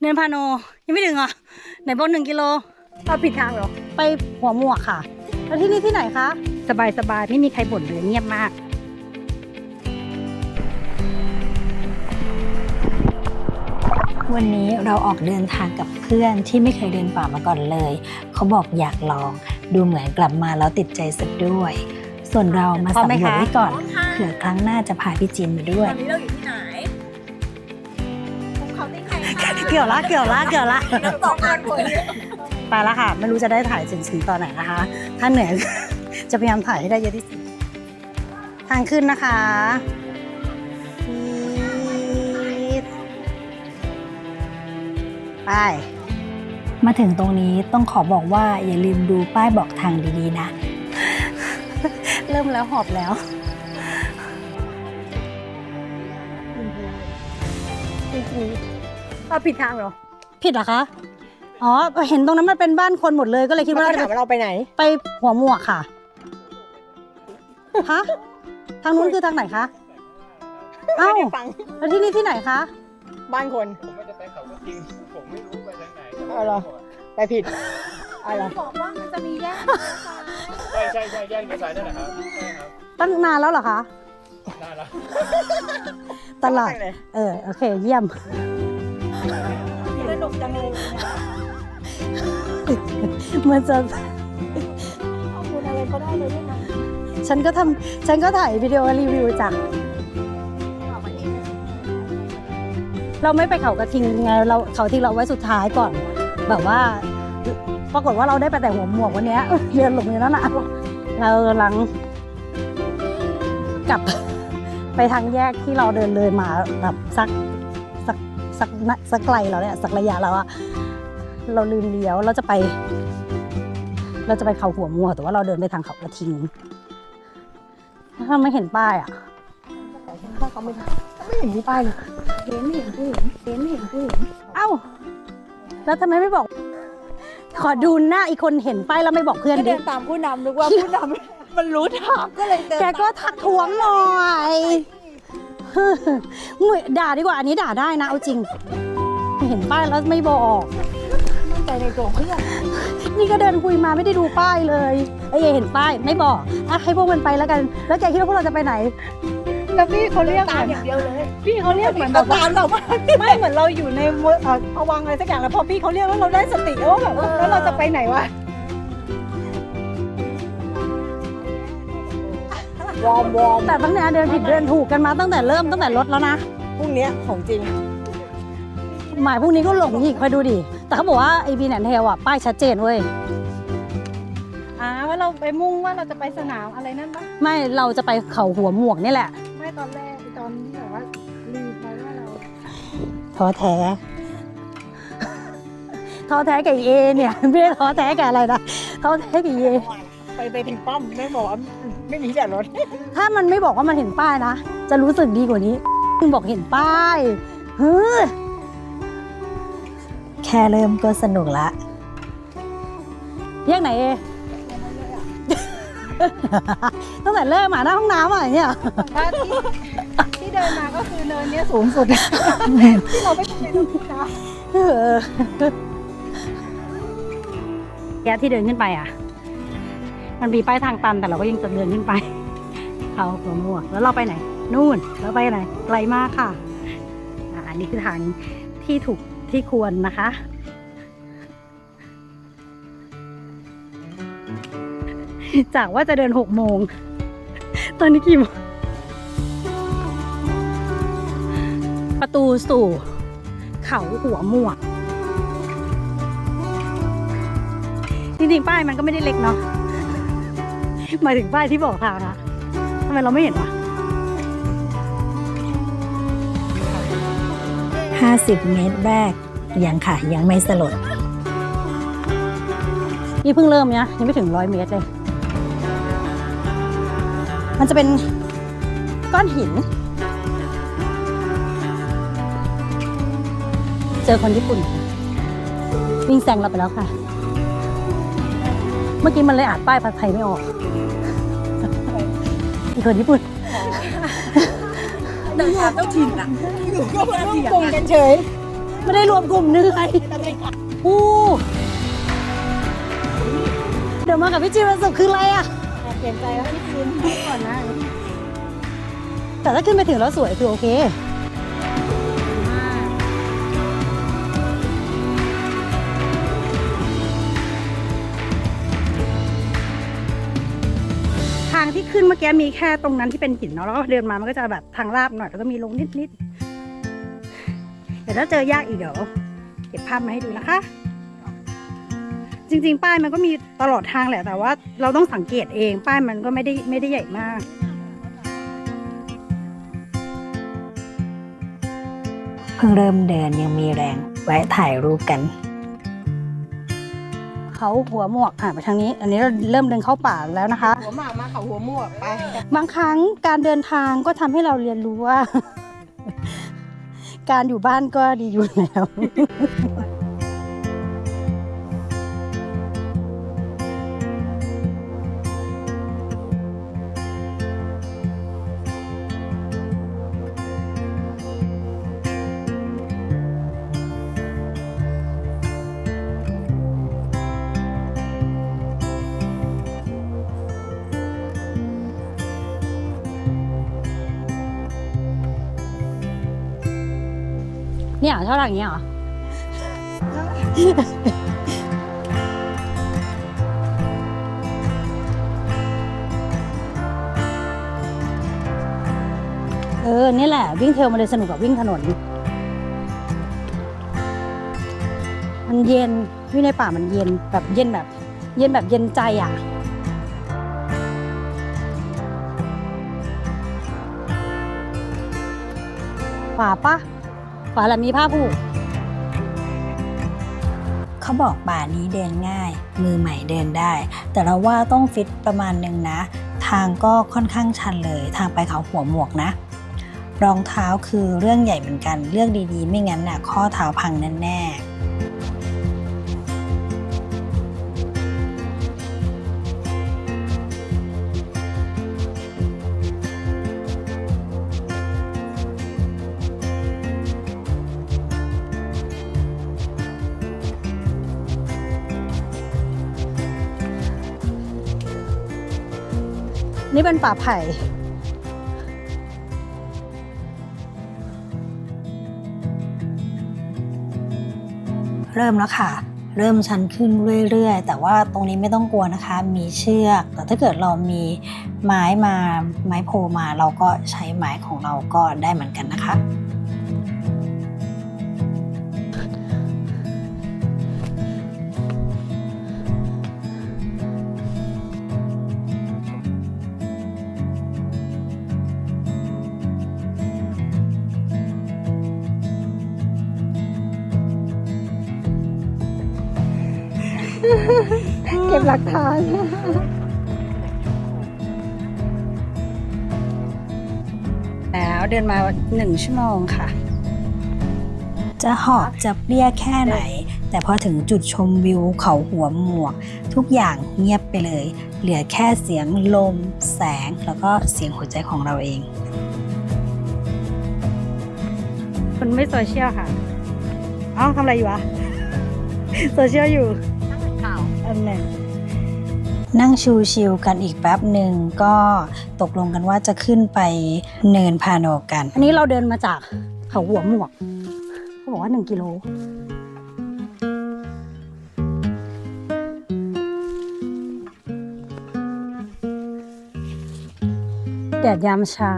เนินพาโนยังไม่ถึงเหรอะไหนบอกหนึ่งกิโลเอาผิดทางเหรอ ไปหัวหมวกค่ะ แล้วที่นี่ที่ไหนคะ สบายสบายไม่มีใครบ่นเลยเงียบมาก วันนี้เราออกเดินทางกับเพื่อนที่ไม่เคยเดินป่ามาก่อนเลย เขาบอกอยากลอง ดูเหมือนกลับมาแล้วติดใจสักด้วย ส่วนเรามาพร้อมสำไหมรวจคะไว้ก่อนพร้อมค่ะเผื่อครั้งหน้าจะพาพี่จินมาด้วยตอนนี้เราอยู่ที่ เกี่ยวละเกี่ยวละเกี่ยวละน้ำตกกันคนไปแล้วค่ะ ไม่รู้จะได้ถ่ายถึงๆตอนไหนนะคะ ถ้าเหนื่อย จะพยายามถ่ายให้ได้เยอะที่สุดทางขึ้นนะคะฟีดไปมาถึงตรงนี้ต้องขอบอกว่าอย่าลืมดูป้ายบอกทางดีๆนะ เริ่มแล้วหอบแล้ว เอาผิดทางเหรอผิดเหรอคะ อ๋อ เห็นตรงนั้นมันเป็นบ้านคนหมดเลยก็เลยคิดว่าเขาเราถามจะว่าเราไปไหน ไปหัวหมวกค่ะ ฮะ ทางนู้นคือทางไหนคะ เอ้า ไม่ได้ฟังแล้วที่นี่ที่ไหนคะ บ้านคน ผมไม่ได้ไปเขาก็จริง ผมไม่รู้ไปทางไหนเอาเหรอ ไปผิดอะไรบอกว่ามันจะมีแยกใช่ใช่ใช่แยกเลี้ยวซ้ายนั่นแหละครับใช่ครับตั้งนานแล้วเหรอคะได้แล้วตลาดเลยเออ โอเค เยี่ยม สนุกจังเลยมันจะขอบคุณอะไรก็ได้เลยด้วยนะฉันก็ทำฉันก็ถ่ายวิดีโอรีวิวจ้ะเราไม่ไปเขากระทิงไงเราเขาทิ้งเราไว้สุดท้ายก่อน แบบว่า ปรากฏว่าเราได้ไปแต่หัวหมวกวันเนี้ยเดินหลงอยู่นั่นน่ะเรากำลังกลับไปทางแยกที่เราเดินเลยมาแบบสัก สักสักนะสักไกลแล้วเนี่ยสักระยะแล้วอะเราลืมเลี้ยวเราจะไป เราจะไปเขาหัวหมวกแต่ว่าเราเดินไปทางเขากระทิง ถ้าไม่เห็นป้ายอะถ้าเขาไม่ไม่เห็นมีป้ายเลยเห็นเห็นผู้เห็นเห็นเห็นผู้เห็นเอ้าแล้วทำไมไม่บอก ขอดูหน้าอีกคนเห็นป้ายแล้วไม่บอกเพื่อนก็ดิ เดินตามผู้นำนึกว่าผู้นำมันรู้ทางก็เลยเดินแกก็ทักท้วงหน่อยงุย ด่าดีกว่าอันนี้ด่าได้นะเอาจริง เห็นป้ายแล้วไม่บอกใจในตัวเพื่อนนี่ก็เดินคุยมาไม่ได้ดูป้ายเลยไอ้ยเห็นป้ายไม่บอกอะให้พวกมันไปแล้วกัน แล้วแกคิดว่าพวกเราจะไปไหนแล้วพี่เขาเรียกตามอย่างเดียวเลยพี่เขาเรียกเหมือนแบเราบว่าตามเรามาไม่เหมือนเราอยู่ในมดเอ่อภวังค์อะไรสักอย่างแล้วพอพี่เขาเรียกแล้วเราได้สติแล้วว่าแบบแล้วเราจะไปไหนวะ วอร์มวอร์มแต่ตั้งแต่เดินผิดเดินถูกกันมาตั้งแต่เริ่มตั้งแต่รถแล้วนะ พรุ่งเนี้ยของจริง หมายพวกนี้ก็หลงอีกคอยดูดิ แต่เขาบอกว่าไอบีแอนเทลอะ ป้ายชัดเจนเว้ย อ่าว่าเราไปมุ่งว่าเราจะไปสนามอะไรนั่นปะไม่เราจะไปเขาหัวหมวกนี่แหละ ไม่ตอนแรกตอนที่แบบว่ารีบไปว่าเราท้อแท้ ท้อแท้กับเอเนี่ย ไม่ได้ท้อแท้กับอะไรนะ ท้อแท้กับเอ ไปไปถึงป้อมไม่บอกว่าไม่มีแต่รถถ้ามันไม่บอกว่ามันเห็นป้ายนะ จะรู้สึกดีกว่านี้มึงบอกเห็นป้ายเฮ้ยแค่เริ่มก็สนุกละแยกไหนเอตั้งแต่เริ่มมาหน้าห้องน้ำอะอย่างเนี่ยถ้าที่ที่เดินมาก็คือเนินเนี้ยสูงสุดที่เราไม่เคยเดินนะเออแกที่เดินขึ้นไปอะ มันมีป้ายทางตันแต่เราก็ยังจะเดินขึ้นไปเขาหัวหมวกแล้วเราไปไหน นู่นแล้วไปไหนไกลมากค่ะอันนี้คือทางที่ถูกที่ควรนะคะ จากว่าจะเดินหกโมง ตอนนี้กี่โมงประตูสู่เขาหัวหมวก จริงๆ ป้ายมันก็ไม่ได้เล็กเนาะ หมายถึงป้ายที่บอกทางอะทำไมเราไม่เห็นวะ50 เมตรแรก ยังค่ะ ยังไม่สลด นี่เพิ่งเริ่มเนี่ยยังไม่ถึงร้อยเมตรเลย มันจะเป็นก้อนหิน เจอคนญี่ปุ่นค่ะวิ่งแซงเราไปแล้วค่ะ เมื่อกี้มันเลยอ่านป้ายภาษาไทยไม่ออก อีกคนญี่ปุ่นเดินทางเจ้าถิ่นอะอยู่ก็มาปรุงกันเฉย ไม่ได้รวมกลุ่มเหนื่อยอู้เดี๋ยวมากับพี่จิววันศุกร์คืออะไรอะเปลี่ยนใจแล้วพี่คืนก่อนนะแต่ถ้าขึ้นไปถึงแล้วสวยคือโอเค ขึ้นเมื่อกี้มีแค่ตรงนั้นที่เป็นหินเนาะแล้วก็เดินมามันก็จะแบบทางลาบหน่อยแล้วก็มีลงนิดๆแต่ถ้าเจอยากอีกเดี๋ยวเก็บภาพมาให้ดูนะคะ จริงๆ ป้ายมันก็มีตลอดทางแหละแต่ว่า เราต้องสังเกตเองป้ายมันก็ไม่ได้ไม่ได้ใหญ่มากเพิ่งเริ่มเดินยังมีแรงแวะถ่ายรูปกัน เขาหัวหมวกอะไปทางนี้ อันนี้เราเริ่มเดินเข้าป่าแล้วนะคะ หัวหมากมาเขาหัวหมวกไปบางครั้งการเดินทางก็ทำให้เราเรียนรู้ว่า การอยู่บ้านก็ดีอยู่แล้ว เท่าไหร่างเงี้ยเหรอเออ นี่แหละ วิ่งเทรลมันเลยสนุกกว่าวิ่งถนน มันเย็น วิ่งในป่ามันเย็นแบบเย็นแบบ เย็นแบบเย็นใจอะขวาปะ ขวาหละมีผ้าผูก เขาบอกป่านี้เดินง่าย มือใหม่เดินได้ แต่เราว่าต้องฟิตประมาณหนึ่งนะ ทางก็ค่อนข้างชันเลย ทางไปเขาหัวหมวกนะ รองเท้าคือเรื่องใหญ่เหมือนกันเลือกดีๆ ไม่งั้นน่ะ ข้อเท้าพังแน่ๆ นี่เป็นป่าไผ่เริ่มแล้วค่ะ เริ่มชันขึ้นเรื่อยๆ แต่ว่าตรงนี้ไม่ต้องกลัวนะคะ มีเชือก แต่ถ้าเกิดเรามีไม้มาไม้โพมา เราก็ใช้ไม้ของเราก็ได้เหมือนกันนะคะ เก็บหลักฐาน แล้วเดินมาหนึ่งชั่วโมงค่ะ จะหอบจะเปรี้ยแค่ไหน แต่พอถึงจุดชมวิวเขาหัวหมวก ทุกอย่างเงียบไปเลย เหลือแค่เสียงลม แสงแล้วก็เสียงหัวใจของเราเองคนไม่โซเชียลค่ะ เอ้าทำอะไรอยู่วะ โซเชียลอยู่ อันไหนนั่งชิวๆกันอีกแป๊บหนึ่งก็ตกลงกันว่าจะขึ้นไปเนินพาโนกัน อันนี้เราเดินมาจากเขาหัวหมวกเขาบอกว่าหนึ่งกิโลแดดยามเช้า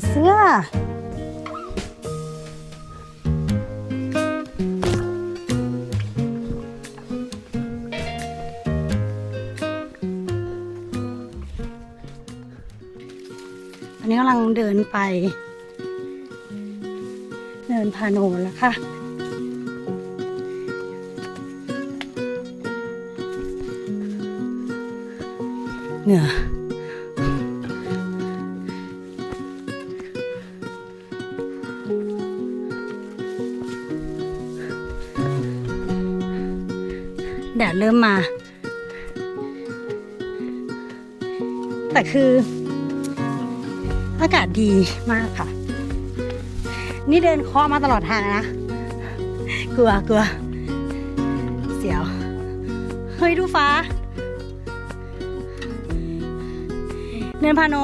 อันนี้กำลังเดินไป เดินพาโนแล้วค่ะเหนื่อย มา แต่คืออากาศดีมากค่ะ นี่เดินเคาะมาตลอดทางนะ กลัวกลัว เสียว เฮ้ย ดูฟ้า เนินพาโน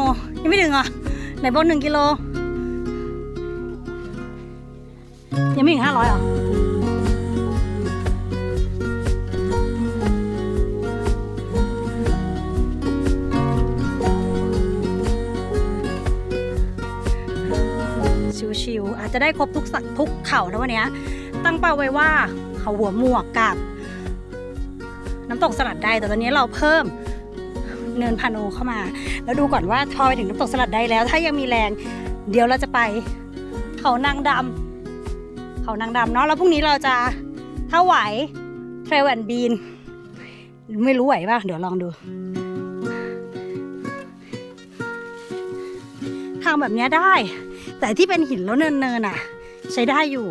ยังไม่ถึงเหรอไหนบอกหนึ่งกิโล ยังไม่ถึงห้าร้อยเห ชิวๆอาจจะได้ครบทุกสักทุกเขานะวันนี้ ตั้งเป้าไว้ว่าเขาหัวหมวกกับ น้ำตกสลัดได้แต่ตอนนี้เราเพิ่มเนินพาโนเข้ามา แล้วดูก่อนว่าพอไปถึงน้ำตกสลัดได้แล้ว ถ้ายังมีแรง เดี๋ยวเราจะไป เขานางดำเขานางดำเนาะแล้วพรุ่งนี้เราจะถ้าไหวเทรลแอนบีน ไม่รู้ไหวป่ะ เดี๋ยวลองดูทางแบบนี้ได้ แต่ที่เป็นหินแล้วเนินๆอะ ใช้ได้อยู่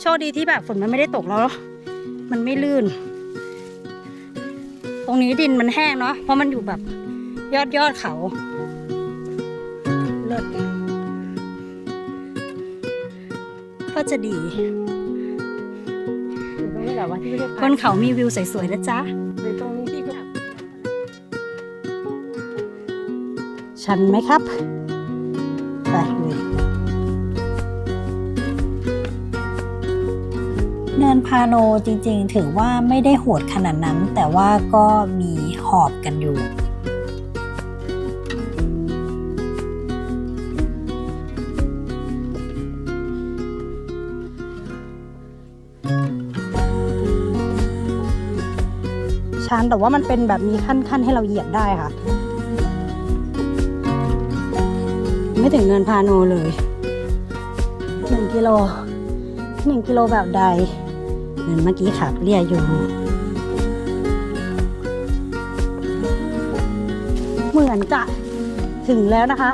โชคดีที่แบบฝนมันไม่ได้ตกแล้ว มันไม่ลื่น ตรงนี้ดินมันแห้งเนาะเพราะมันอยู่แบบยอดยอดเขาเลิศก็จะดีอยู่ตรงนี้แหละว่าที่ไม่ได้บนเขามีวิวสวยๆนะจ๊ะอยู่ตรงนี้ที่ก็ชันไหมครับ ไปลุยเนินพาโนจริงๆ ถือว่าไม่ได้โหดขนาดนั้น แต่ว่าก็มีหอบกันอยู่ชันแต่ว่ามันเป็นแบบมีขั้นๆให้เราเหยียบได้ค่ะ ไม่ถึงเนินพาโนเลยหนึ่งกิโลหนึ่งกิโลแบบใดเหมือนเมื่อกี้ขับเรียอยู่ เหมือนจะถึงแล้วนะคะ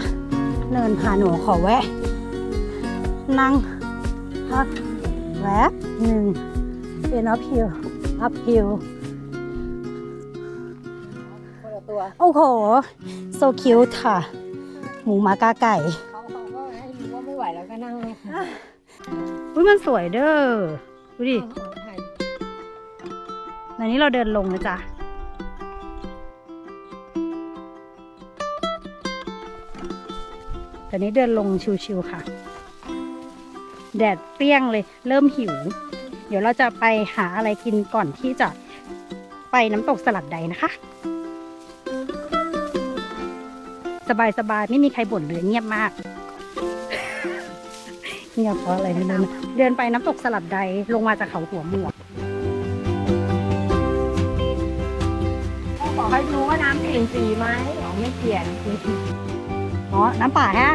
เนินพาโนขอแวะ นั่งพักแวะหนึ่งเป็นอัพฮิลอัพฮิลคนละตัว โอ้โหโซคิวค่ะ หมูหมากาไก่เขาเขาก็ให้รู้ว่าไม่ไหวแล้วก็นั่งเลยค่ะอุ้ยมันสวยเด้อ ดูดิถ่ายในนี้เราเดินลงนะจ๊ะแต่นี้เดินลงชิวๆค่ะ แดดเปรี้ยงเลย เริ่มหิว เดี๋ยวเราจะไปหาอะไรกินก่อนที่จะไปน้ำตกสลัดใดนะคะ สบายๆ ไม่มีใครบ่นเลยเงียบมาก เงียบเพราะอะไรไม่รู้นะเดินไปน้ำตกสลัดใดลงมาจากเขาหัวหมวกขอให้ดูว่าน้ำเปลี่ยนสีไหมอ๋อไม่เปลี่ยนอ๋อน้ำป่าฮะ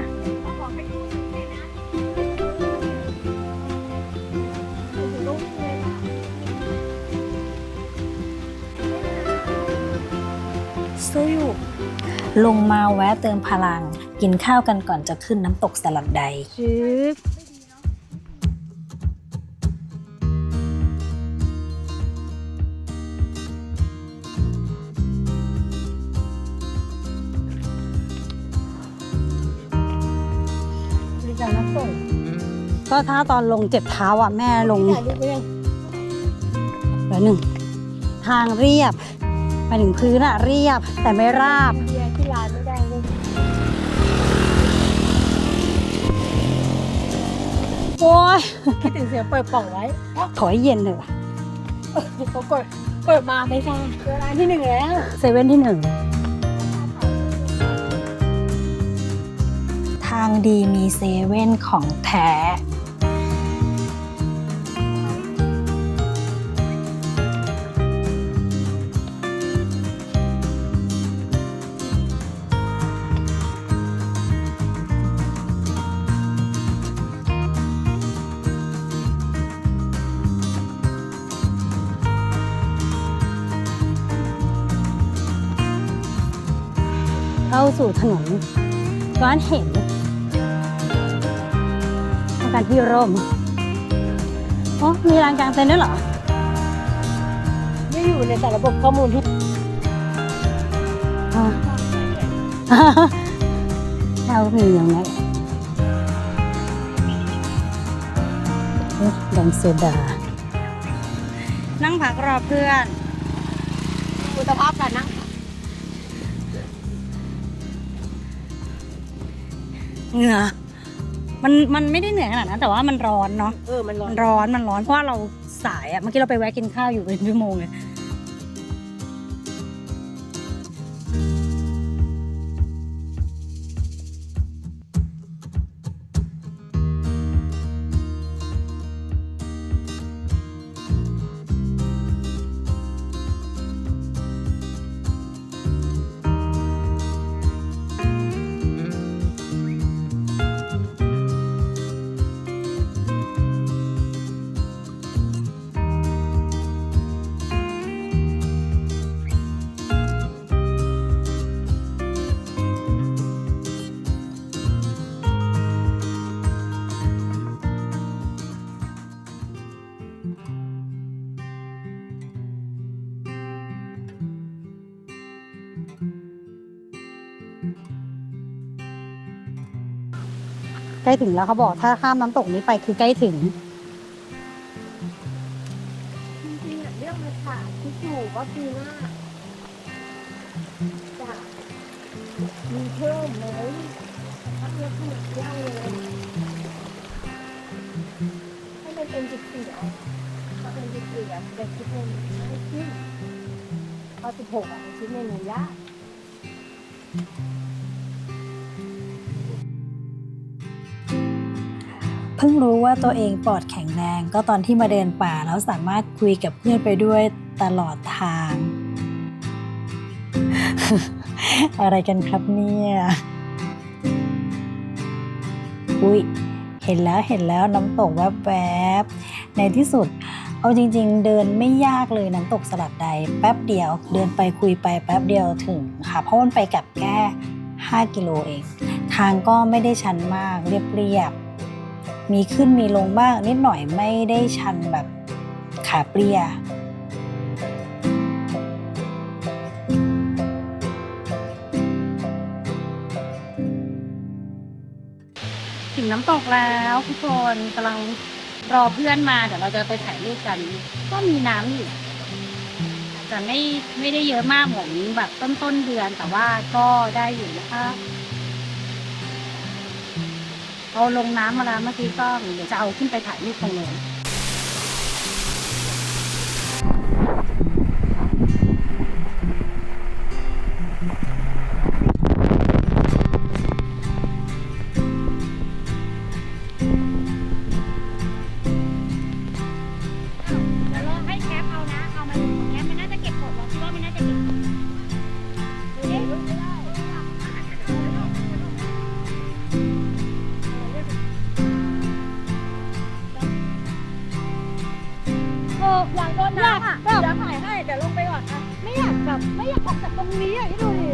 ลงมาแวะเติมพลัง กินข้าวกันก่อนจะขึ้นน้ำตกสลัดใดจึ๊บดีจังนะส่งก็ถ้าตอนลงเจ็บเท้าอะแม่ลงถ่ายรูปไปยังเหลือหนึ่ง ทางเรียบไปถึงพื้นอะเรียบแต่ไม่ราบ โอ้ยคิดถึงเสียงเปิดป่องไว้ ขอให้เย็นเถอะเขากดเปิดมาไม่ใช่เจอร้านที่หนึ่งแล้วเซเว่นที่หนึ่งทางดีมีเซเว่นของแท้ สู่ถนนร้านเห็นต้องการที่ร่มอ๋อมีร้านกลางเต็นท์ด้วยเหรอ ไม่อยู่ในแต่ระบบข้อมูลที่อ่าเรามีอย่างไรเอ๊ะแดงโซดา นั่งพักรอเพื่อน คุณภาพการนั่ง เหงื่อมันมันไม่ได้เหนื่อยขนาดนั้นแต่ว่ามันร้อนเนาะเออมันร้อมันนร้อนมันร้อนเพราะว่าเราสายอะเมื่อกี้เราไปแวะกินข้าวอยู่เป็นชั่วโมงเลย ล้ถึงแล้วเขาบอกถ้าข้ามน้ำตกนี้ไปคือใกล้ถึง จริงๆอะเรื่องมันขาดที่อยู่ก็คือว่าจะมีเพิ่มไหมถ้าเทียบขนาดย่างเลยให้มันเป็นจุดเสียวพอเป็นจุดเสียวเด็กคิดเมนูไม่ขึ้นพอสิบหกอะคิดเมนูยาก เพิ่งรู้ว่าตัวเองปอดแข็งแรง ก็ตอนที่มาเดินป่าแล้วสามารถคุยกับเพื่อนไปด้วยตลอดทาง อะไรกันครับเนี่ยอุ้ยเห็นแล้วเห็นแล้วน้ำตกแวบๆในที่สุด เอาจริง ๆ เดินไม่ยากเลยน้ำตกสลัดใด แป๊บเดียวเดินไปคุยไปแป๊บเดียวถึงค่ะ เพราะมันไปกับแค่ 5 กิโลเอง ทางก็ไม่ได้ชันมากเรียบๆ มีขึ้นมีลงบ้างนิดหน่อยไม่ได้ชันแบบขาเปรี้ยถึงน้ำตกแล้วทุกคนกำลังรอเพื่อนมาเดี๋ยวเราจะไปถ่ายรูปกัน ก็มีน้ำอยู่อาจะไม่ไม่ได้เยอะมากเหมือนแบบต้นต้นเดือนแต่ว่าก็ได้อยู่นะคะ เอาลงน้ำมาแล้วเมื่อกี้ก็เดี๋ยวจะเอาขึ้นไปถ่ายรูปตรงนู้น อออยากโดนน้ำอะเดี๋ยวถ่ายให้เดี๋ยวลงไปก่อนอะไม่อยากแบบไม่อยากออกจากตรงนี้อะที่ดูดิ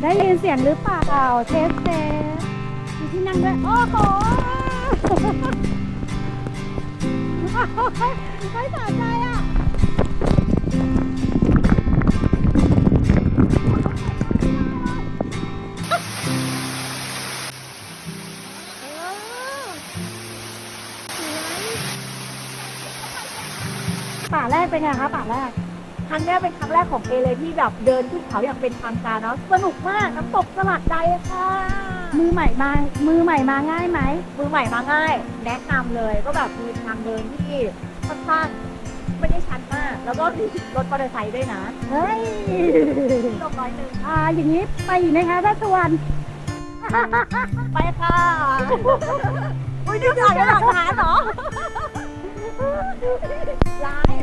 ได้ยินเสียงหรือเปล่าเทสเทสมีที่นั่งด้วยโอ้โหไม่สะใจอะ แรกเป็นไงคะป่าแรก ครั้งแรกเป็นครั้งแรกของเอเลยที่แบบเดินขึ้นเขาอย่างเป็นทางการเนาะสนุกมากน้ำตกสลัดใดอะค่ะ มือใหม่มา มือใหม่มาง่ายไหม มือใหม่มาง่าย แนะนำเลยก็แบบมีทางเดินที่ค่อนข้างไม่ได้ชันมาก แล้วก็มีรถมอเตอร์ไซค์ด้วยนะเฮ้ยลงร้อยหนึ่งอ่า อย่างนี้ไปอีกไหมคะราชวันไปค่ะอุ้ยนี่ถ่ายหลักฐานเหรอร้าย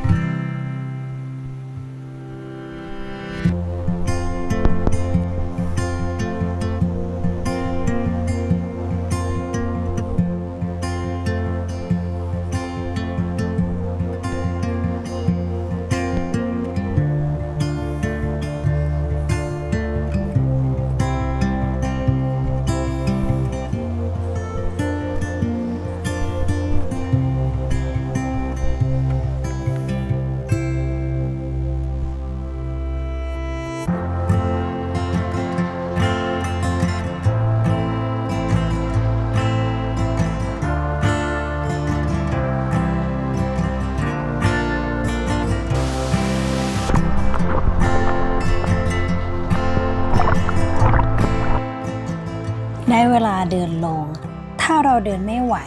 เราเดินไม่ไหว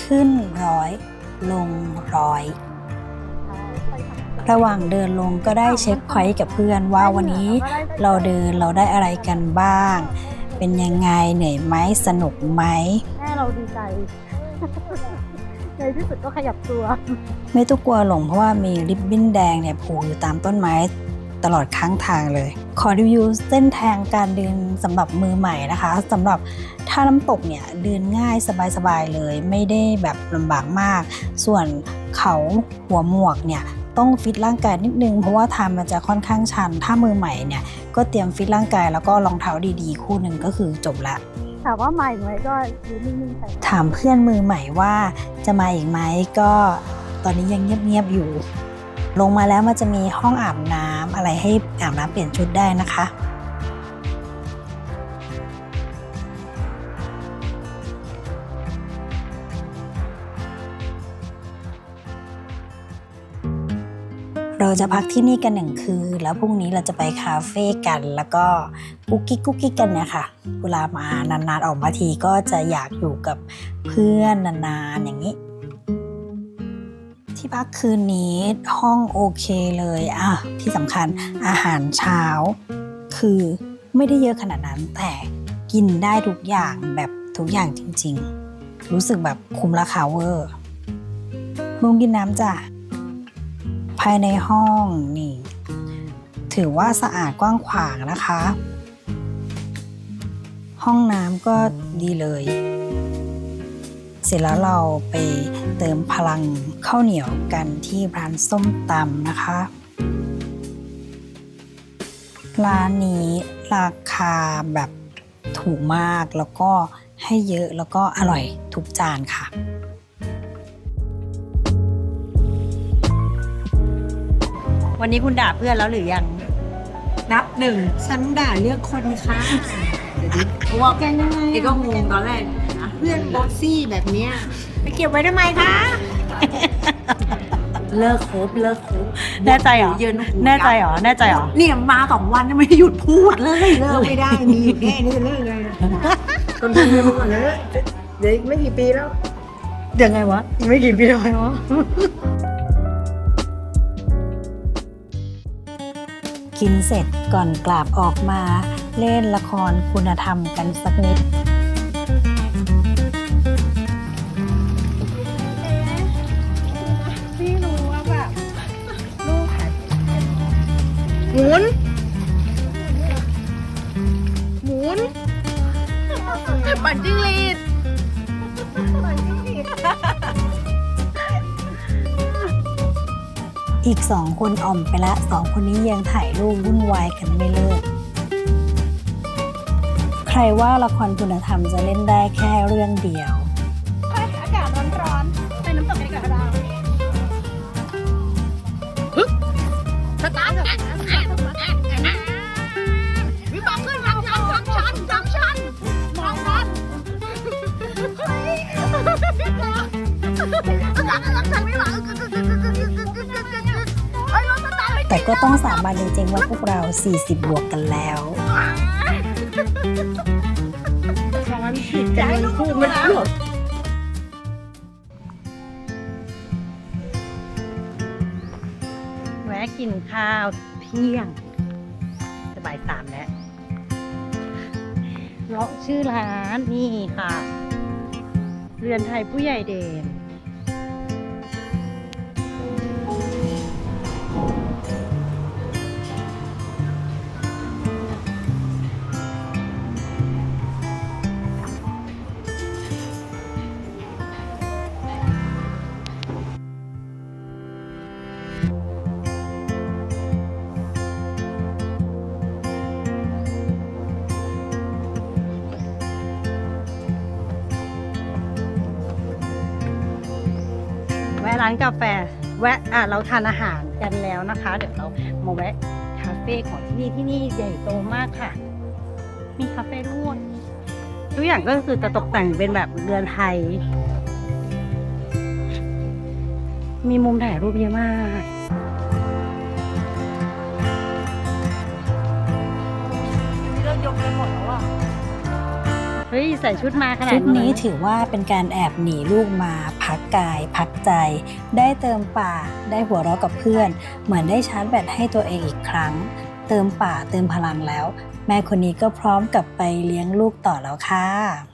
ขึ้นร้อย ลงร้อย ระหว่างเดินลงก็ได้เช็คพอยต์กับเพื่อนว่าวันนี้เราเดินเราได้อะไรกันบ้าง เป็นยังไงเหนื่อยไหมสนุกไหมแม่เราดีใจในที่สุดก็ขยับตัว ไม่ต้องกลัวหลงเพราะว่ามีริบบิ้นแดงเนี่ยผูกอยู่ตามต้นไม้ ตลอดข้างทางเลย ขอรีวิวเส้นทางการเดินสำหรับมือใหม่นะคะสำหรับท่าน้ำตกเนี่ยเดินง่ายสบายๆเลย ไม่ได้แบบลำบากมาก ส่วนเขาหัวหมวกเนี่ยต้องฟิตร่างกายนิดนึง เพราะว่าทางมันจะค่อนข้างชัน ถ้ามือใหม่เนี่ยก็เตรียมฟิตร่างกายแล้วก็รองเท้าดีๆ คู่หนึ่งก็คือจบละถามว่าใหม่ไหมก็อยู่นิ่งๆไปถามเพื่อนมือใหม่ว่าจะมาอีกไหมก็ตอนนี้ยังเงียบๆอยู่ ลงมาแล้วมันจะมีห้องอาบน้ำอะไรให้อาบน้ำเปลี่ยนชุดได้นะคะเราจะพักที่นี่กันหนึ่งคืนแล้วพรุ่งนี้เราจะไปคาเฟ่กัน แล้วก็กุ๊กกิ๊กกุ๊กกิ๊กกันเนี่ยค่ะเวลามานานๆออกมาทีก็จะอยากอยู่กับเพื่อนนานๆอย่างนี้ ที่พักคืนนี้ห้องโอเคเลยอะที่สำคัญอาหารเช้า คือไม่ได้เยอะขนาดนั้นแต่กินได้ทุกอย่างแบบทุกอย่างจริง ๆ รู้สึกแบบคุ้มราคาเวอร์มุงกินน้ำจ้ะภายในห้องนี่ ถือว่าสะอาดกว้างขวางนะคะ ห้องน้ำก็ดีเลย สร็จแล้วเราไปเติมพลังข้าวเหนียวกันที่ร้านส้มตำนะคะ ร้านนี้ราคาแบบถูกมากแล้วก็ให้เยอะแล้วก็อร่อยทุกจานค่ะวันนี้คุณด่าเพื่อนแล้วหรือยัง นับหนึ่งฉันด่าเลือกคนค่ะเดี๋ยวดิเพราะว่าแกยังไงไอ้ก็งงตอนแรกนะ เพื่อนบ็อกซี่แบบเนี้ยไปเก็บไว้ทำไมคะ เลิกคบเลิกคบแน่ใจเหรอ เยินหูแน่ใจเหรอ แน่ใจเหรอ เนี่ยมาสองวันยังไม่หยุดพูดเลยเลิกไม่ได้มีอยู่แค่นี้จะเลิกไงล่ะต้นทุนเยอะมากเลยเดี๋ยวอีกไม่กี่ปีแล้วยังไงวะอีกไม่กี่ปีแล้ววะกินเสร็จก่อนกลับออกมาเล่นละครคุณธรรมกันสักนิด คนอ่อมไปละสองคนนี้ยังถ่ายรูปวุ่นวายกันไม่เลิก ใครว่าละครคุณธรรมจะเล่นได้แค่เรื่องเดียว แต่ก็ต้องสาบานจริงๆว่าพวกเรา 40 บวกกันแล้วผิดกันพูดมันพูดแวะกินข้าวเที่ยงจะบ่ายสามแล้วเลาะชื่อร้านนี่ค่ะ เรือนไทยผู้ใหญ่เด่น ร้านกาแฟแวะอะเราทานอาหารกันแล้วนะคะ เดี๋ยวเรามาแวะคาเฟ่ของที่นี่ที่นี่ใหญ่โตมากค่ะ มีคาเฟ่ด้วยทุกอย่างก็คือจะตกแต่งเป็นแบบเรือนไทย มีมุมถ่ายรูปเยอะมากเลิกยกไปหมดแล้วอะเฮ้ยใส่ชุดมาขนาดทริปนี้เลยถือว่าเป็นการแอบหนีลูกมา พักกาย พักใจ ได้เติมป่า ได้หัวเราะกับเพื่อน เหมือนได้ชาร์จแบตให้ตัวเองอีกครั้ง เติมป่าเติมพลังแล้ว แม่คนนี้ก็พร้อมกลับไปเลี้ยงลูกต่อแล้วค่ะ